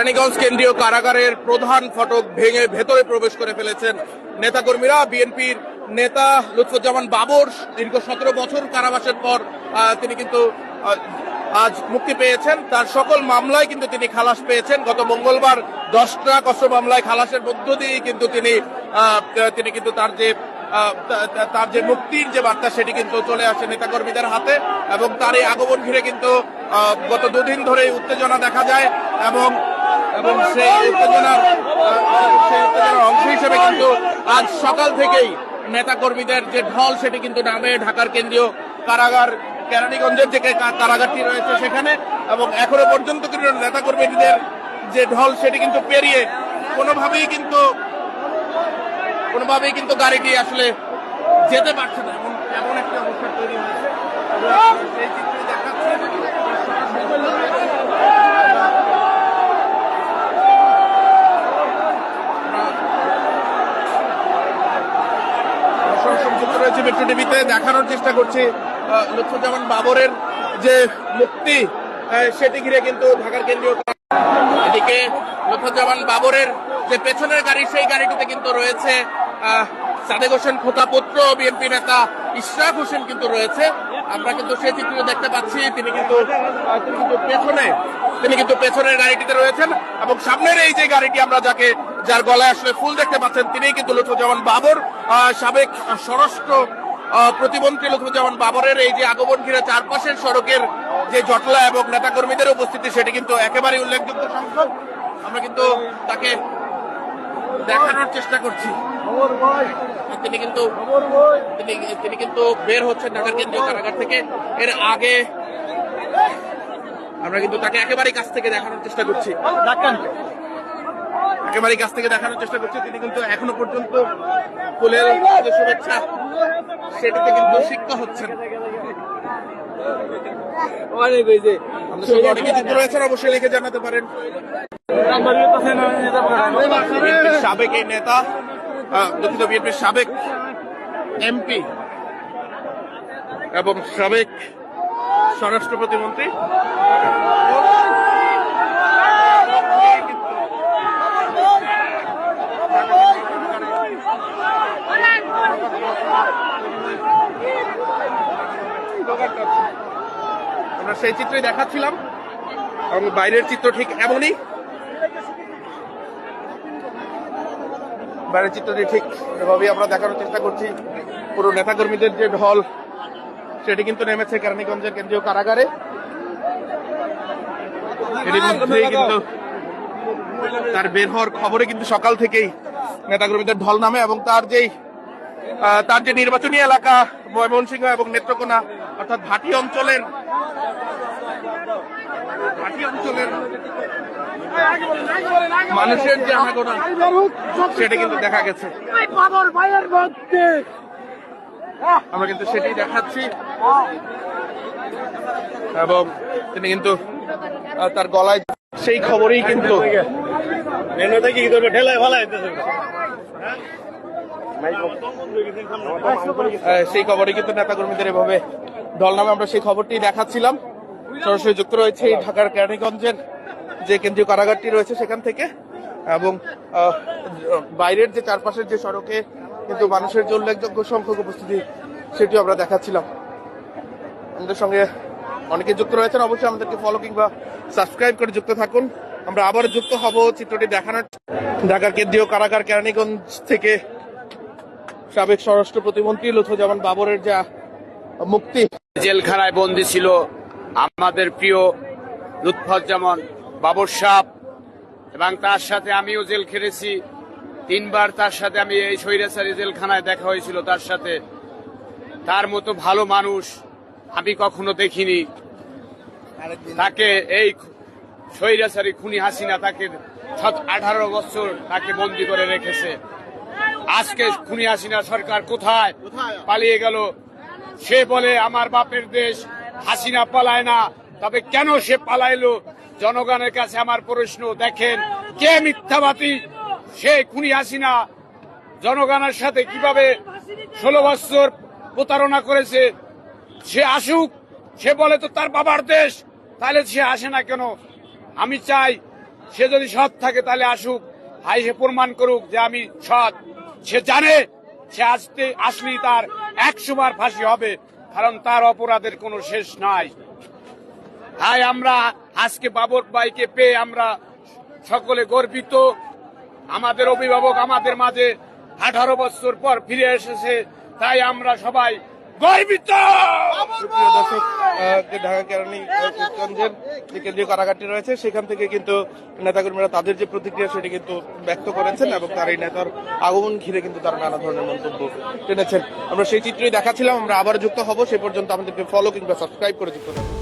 কেরানীগঞ্জ কেন্দ্রীয় কারাগারের প্রধান ফটক ভেঙে ভেতরে প্রবেশ করে ফেলেছেন নেতাকর্মীরা। বিএনপির নেতা লুৎফুজ্জামান বাবর দীর্ঘ সতেরো বছর কারাবাসের পর তিনি কিন্তু আজ মুক্তি পেয়েছেন। তার সকল মামলায় কিন্তু তিনি খালাস পেয়েছেন। গত মঙ্গলবার দশটা কষ্ট মামলায় খালাসের মধ্য দিয়েই কিন্তু তিনি তিনি কিন্তু তার যে তার যে মুক্তির যে বার্তা সেটি কিন্তু চলে আসে নেতাকর্মীদের হাতে এবং তার এই আগমন ঘিরে কিন্তু গত দুদিন ধরে উত্তেজনা দেখা যায় এবং এবং সেই উত্তেজনার সেই উত্তেজনার অংশ হিসেবে কিন্তু আজ সকাল থেকেই নেতাকর্মীদের যে ঢল, সেটি কিন্তু নামে ঢাকার কেন্দ্রীয় কারাগার, কেরানীগঞ্জের যে কারাগারটি রয়েছে সেখানে এবং এখনও পর্যন্ত কিন্তু নেতাকর্মীদের যে ঢল, সেটি কিন্তু পেরিয়ে কোনোভাবেই কিন্তু কোনোভাবেই কিন্তু গাড়িটি আসলে যেতে পারছে না, এমন এমন একটা অবস্থা তৈরি হয়েছে এবং সেই চিত্রে দেখাচ্ছে সরাসরি যুক্ত রয়েছে মেট্রো টিভিতে দেখানোর চেষ্টা করছি লুৎফুজ্জামান বাবরের যে মুক্তি সেটি ঘিরে কিন্তু ঢাকার কেন্দ্রীয় এদিকে লুৎফুজ্জামান বাবরের যে পেছনের গাড়ি, সেই গাড়িটিতে কিন্তু রয়েছে সাদেক হোসেন খোকা পুত্র বিএনপি নেতা ইশরাক হোসেন কিন্তু রয়েছে। আমরা কিন্তু সেই চিত্র দেখতে পাচ্ছি, তিনি কিন্তু তিনি কিন্তু পেছনে, তিনি কিন্তু পেছনের গাড়িটিতে রয়েছেন এবং সামনের এই যে গাড়িটি আমরা যাকে যার গলায় আসলে ফুল দেখতে পাচ্ছেন তিনি কিন্তু লুৎফুজ্জামান বাবর সাবেক স্বরাষ্ট্র প্রতিমন্ত্রী লুৎফুজ্জামান বাবরের এই যে আগমন ঘিরে চারপাশের সড়কের যে জটলা এবং নেতাকর্মীদের উপস্থিতি, সেটি কিন্তু একেবারে উল্লেখযোগ্য সংখ্যক। আমরা কিন্তু তাকে দেখানোর চেষ্টা করছি। তিনি কিন্তু তিনি কিন্তু বের হচ্ছেন ঢাকার কেন্দ্রীয় কারাগার থেকে। এর আগে আমরা কিন্তু তাকে একেবারেই কাছ থেকে দেখানোর চেষ্টা করছি। একেবারেই কাছ থেকে দেখানোর চেষ্টা করছি। তিনি কিন্তু এখনও পর্যন্ত ফুলের যে শুভেচ্ছা সেটিতে কিন্তু সিক্ত হচ্ছেন। অনেক হয়েছে অনেকে যুক্ত রয়েছেন অবশ্যই লিখে জানাতে পারেন। সাবেক এই নেতা আহ, দুঃখিত বিএনপির সাবেক এমপি এবং সাবেক স্বরাষ্ট্র প্রতিমন্ত্রী। আমরা সেই চিত্রই দেখাচ্ছিলাম। এবং বাইরের চিত্র ঠিক এমনই। বাইরের চিত্রটি ঠিক এভাবেই আমরা দেখানোর চেষ্টা করছি। পুরো নেতাকর্মীদের যে ঢল সেটি কিন্তু নেমেছে কেরানীগঞ্জের কেন্দ্রীয় কারাগারে। কিন্তু তার বের হওয়ার খবরে কিন্তু সকাল থেকেই নেতাকর্মীদের ঢল নামে এবং তার যেই তার যে নির্বাচনী এলাকা ময়মনসিংহ এবং নেত্রকোনা অর্থাৎ ভাটি অঞ্চলের ভাটি অঞ্চলের মানুষের যে আনাগোনা, সেটা কিন্তু দেখা গেছে। আমরা কিন্তু সেটাই দেখাচ্ছি। এবং তিনি কিন্তু তার গলায় সেই খবরেই কিন্তু সেই খবরে কিন্তু নেতাকর্মীদের এভাবে দল নামে আমরা সেই খবরটি দেখাচ্ছিলাম। সরাসরি যুক্ত রয়েছে এই ঢাকার কেরানীগঞ্জের যে কেন্দ্রীয় কারাগারটি রয়েছে সেখান থেকে। এবং বাইরের যে চারপাশের যে সড়কে কিন্তু মানুষের যে উল্লেখযোগ্য সংখ্যক উপস্থিতি, সেটিও আমরা দেখাচ্ছিলাম। আমাদের সঙ্গে অনেকে যুক্ত রয়েছেন, অবশ্যই আমাদেরকে ফলো কিংবা সাবস্ক্রাইব করে যুক্ত থাকুন। আমরা আবার যুক্ত হব চিত্রটি দেখানোর ঢাকার কেন্দ্রীয় কারাগার কেরানীগঞ্জ থেকে সাবেক স্বরাষ্ট্র প্রতিমন্ত্রী লুৎফুজ্জামান বাবরের যা মুক্তি জেলখানায় বন্দী ছিল আমাদের প্রিয় লুৎফুজ্জামান বাবর সাহ এবং তার সাথে আমিও জেল খেটেছি তিনবার তার সাথে আমি এই স্বৈরাচারী জেলখানায় দেখা হয়েছিল তার সাথে। তার মতো ভালো মানুষ আমি কখনো দেখিনি। তাকে এই স্বৈরাচারী খুনি হাসিনা তাকে আঠারো বছর তাকে বন্দি করে রেখেছে। আজকে খুনি হাসিনা সরকার কোথায়? পালিয়ে গেল। সে বলে, আমার বাপের দেশ, হাসিনা পালায় না। তবে কেন সে পালাইলো? জনগণের কাছে আমার প্রশ্ন, দেখেন, কে মিথ্যাবাদী? সে খুনি হাসিনা। জনগণের সাথে কীভাবে ষোলো বছর প্রতারণা করেছে? সে আসুক, সে বলে তো তার বাবার দেশ, তাহলে সে আসে না কেন? আমি চাই, সে যদি সৎ থাকে তাহলে আসুক। হাই, সে প্রমাণ করুক যে আমি সৎ। সে জানে সে আসতে, আসলেই তার একশোবার ফাঁসি হবে, কারণ তার অপরাধের কোনো শেষ নাই। তাই আমরা আজকে বাবর ভাইকে পেয়ে আমরা সকলে গর্বিত। আমাদের অভিভাবক আমাদের মাঝে আঠারো বছর পর ফিরে এসেছে, তাই আমরা সবাই গর্বিত! দর্শক যে ঢাকা কেরানি যে কেন্দ্রীয় কারাগারটি রয়েছে সেখান থেকে কিন্তু নেতাকর্মীরা তাদের যে প্রতিক্রিয়া সেটি কিন্তু ব্যক্ত করেছেন এবং তার এই নেতার আগমন ঘিরে কিন্তু তারা নানা ধরনের মন্তব্য টেনেছেন। আমরা সেই চিত্রই দেখাচ্ছিলাম আমরা আবার যুক্ত হব সে পর্যন্ত আমাদেরকে ফলো কিংবা সাবস্ক্রাইব করে যুক্ত থাকুন।